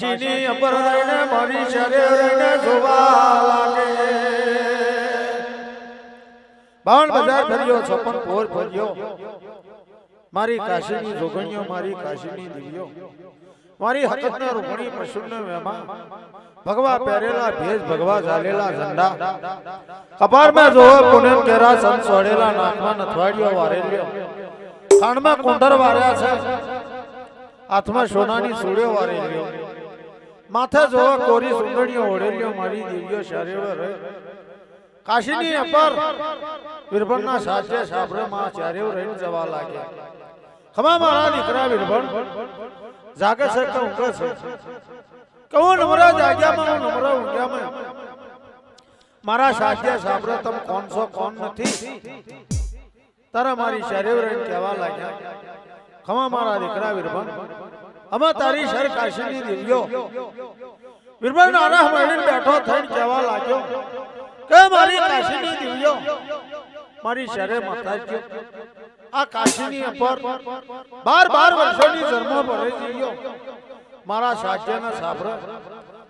કાશીની અંબર રહીને મારી શરીર રહીને જોવા લાગે. બાવન બજાર ફર્યો છપ્પન પોર ફર્યો. મારી કાશીની જોગણીઓ મારી કાશીની દિવ્યો મારી હકતને રૂપણી પશુને વેમાં. ભગવા પહેરેલા ભેજ ભગવા ઝાલેલા ઝંડા. કપારમાં જોવે પુણ્યમ કેરા સંત સોડેલા નાકમાં નથવાડ્યો વારેલ્યો. કાનમાં કુંડર વાર્યા છે. હાથમાં સોનાની સૂળ્યો વારેલ્યો માથે જોવા કોરી સુંદરીઓ ઓળેલ્યો મારી દેવીઓ શારેવ રહે. કાશીની અપર વીરભણના સાચે સાબરે માં ચારેવ રહીને જવા લાગ્યા ખમા મારા દીકરા વીરભણ? જાગે છે કે ઊંઘે છે? કહું નમરા જાગ્યામાં હું નમરા ઊંઘ્યામાં મારા સાચે સાબરે તમ કોણ છો કોણ નથી? તારા મારી શરીર રહીને કહેવા લાગ્યા. ખમા મારા દીકરા વીરભણ? અમે તારી શર કાશીની દેવીઓ બિરબલ નાના મળીને બેઠો થઈને કહેવા લાગ્યો. કે મારી કાશીની દેવીઓ મારી શરે માતાજી આ કાશીની ઉપર બાર બાર વર્ષોની જન્મ ભરે જીવ્યો. મારા સાજ્યના સાફર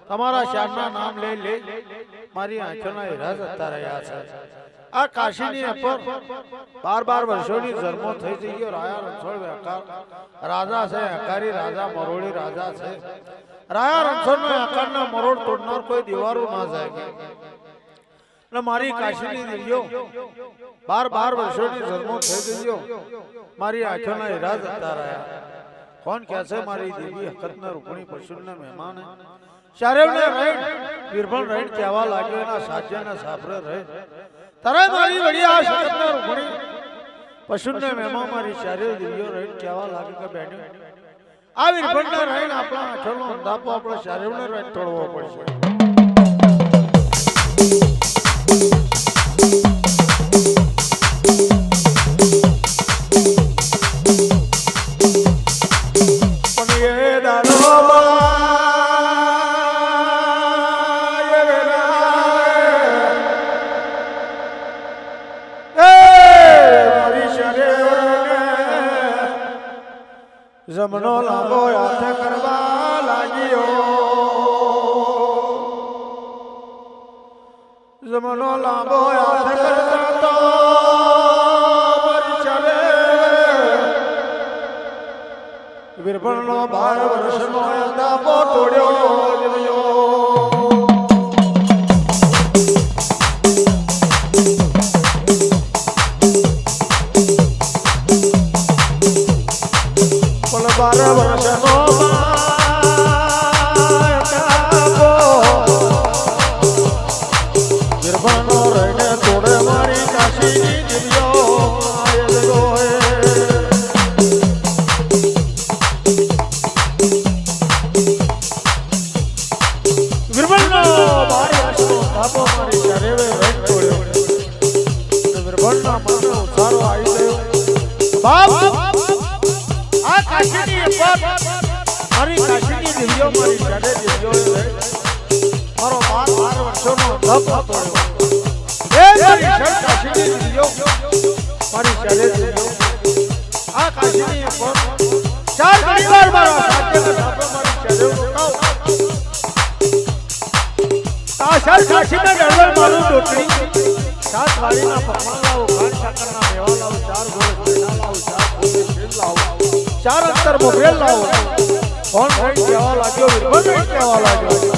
તમારા શાનના નામ લઈ લે. મારી આંખોના હીરા જતા રહ્યા છે. આ કાશીની અપર બાર બાર વર્ષોની જન્મો થઈ જઈએ રાયા રણછોડ વેકાર રાજા છે હકારી રાજા મરોડી રાજા છે. રાયા રણછોડ નો આકારના મરોડ તોડનાર કોઈ દિવારો ના જાય. ને મારી કાશીની દિવ્યો બાર બાર વર્ષોની જન્મો થઈ ગયો. મારી આંખોના હીરા જતા રહ્યા. કોણ કહે છે મારી દેવી હકતના રૂપણી પશુના મહેમાન ચારેવને રહી નિર્ભળ રહીન કહેવા લાગ્યો એના સાજ્યના સાફરે રહે તારે મારી વડી આ શકતના રૂપણી પશુના મહેમાન મારી ચારે દિવ્યો રહીન કહેવા લાગે કે બેઠો આ વીરભણના રહીને આપણા આંખોનો અંધાપો આપણે ચારેવને રહીન તોડવો પડશે. જમનો લાંબો હાથ કરવા લાગ્યો. જમનો લાંબો હાથ કરતા તો ચલે વીરભણનો બાર વર્ષનો મારી શર ચાર અંતર મોગરેલ લાવો. કઈ કહેવા લાગ્યો કહેવા લાગ્યો.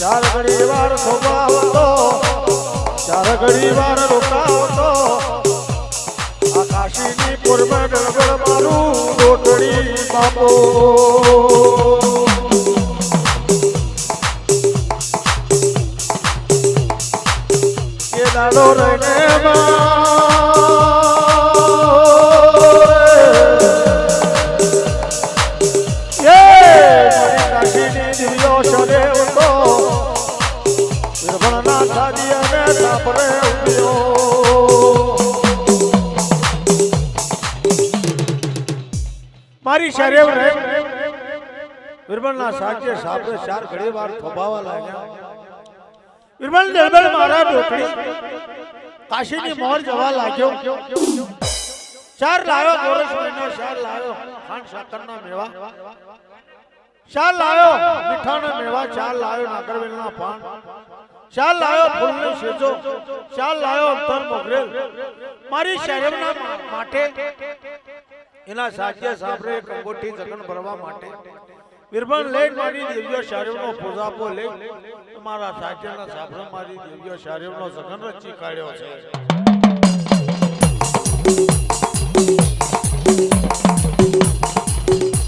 ચાર ઘડી વાર ખોબાવતો ચાર ઘડી વાર રોકાવતો. આ કાશીની પૂર્વ ગડબડ મારું રોટડી બાપો. દાડો રહીને એ નિર્ભણના સાચે સાપે ચાર ઘડી વાર થોભાવા લાગ્યા. નિર્મળ નિર્મળ મારા ડોકડી કાશીની મોર જવા લાગ્યો. ચાર લાવ્યો ગોરસ મહિનો ચાર લાવ્યો ખાંડ સાકરના મેવા. ચાર લાવ્યો મીઠાના મેવા, ચાર લાવ્યો નાગરવેલના પાન. ચાર લાવ્યો ફૂલની સેજો ચાર લાવ્યો અંતર મોગરેલ. મારી શહેરના માટે એના સાચે સાંભળે એક જગન ભરવા માટે બિરબન લઈ મારી દિવ્ય શારીરનો પૂજાપો લઈ મારા સાધ્યના સાફરો મારી દિવ્ય શારીરનો સઘન રચી કાઢ્યો છે.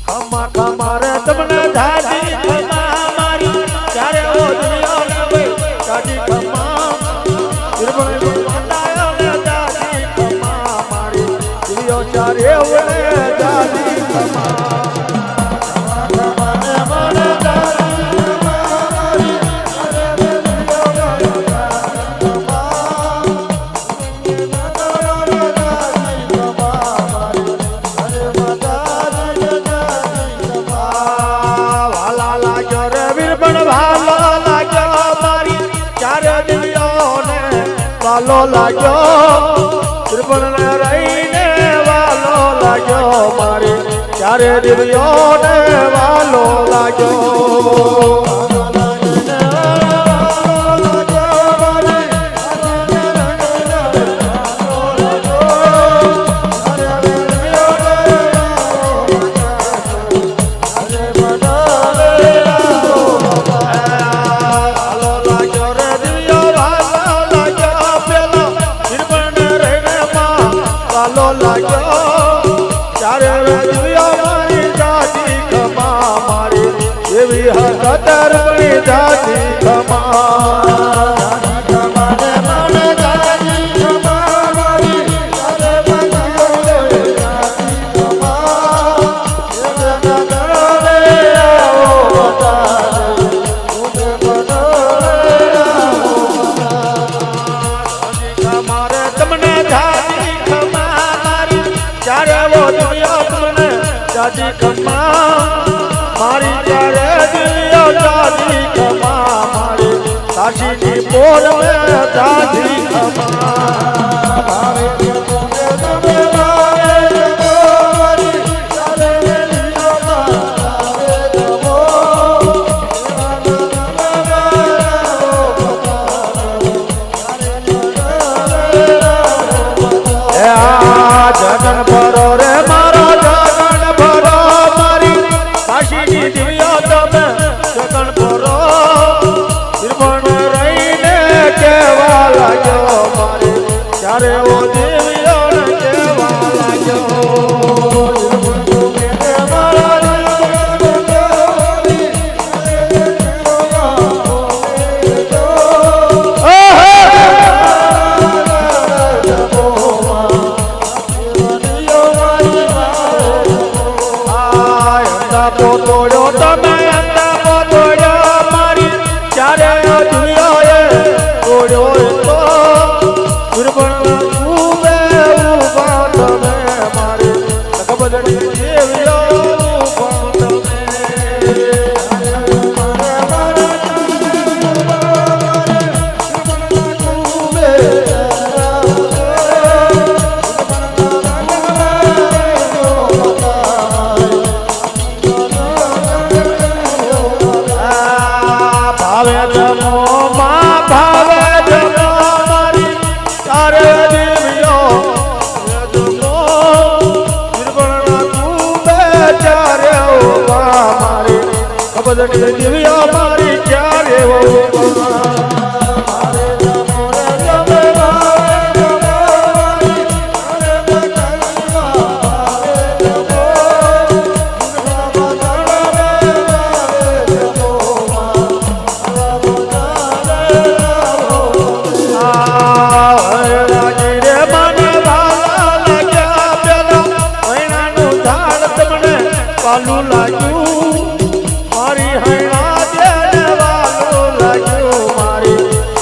ખમા ખમારે તમને ધાજી વાલો લાગ્યો. ત્રિપણ ને રહીને વાલો લાગ્યો. મારે ચારે દિવ્યોને વાલો લાગ્યો. બની જાતી ખમા મારે તમને જાતી ખમા મારી કાશીની પોર મે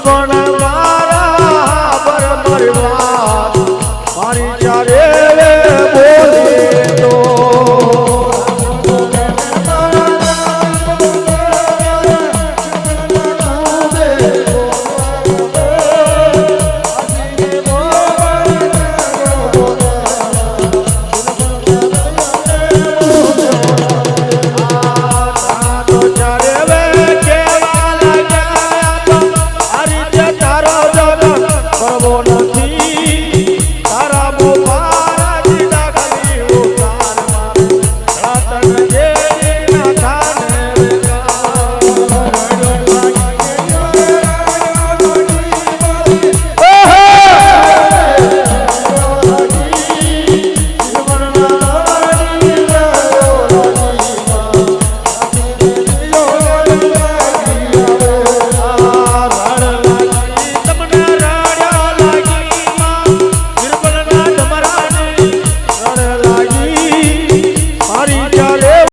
ભણ મારા પર મરવા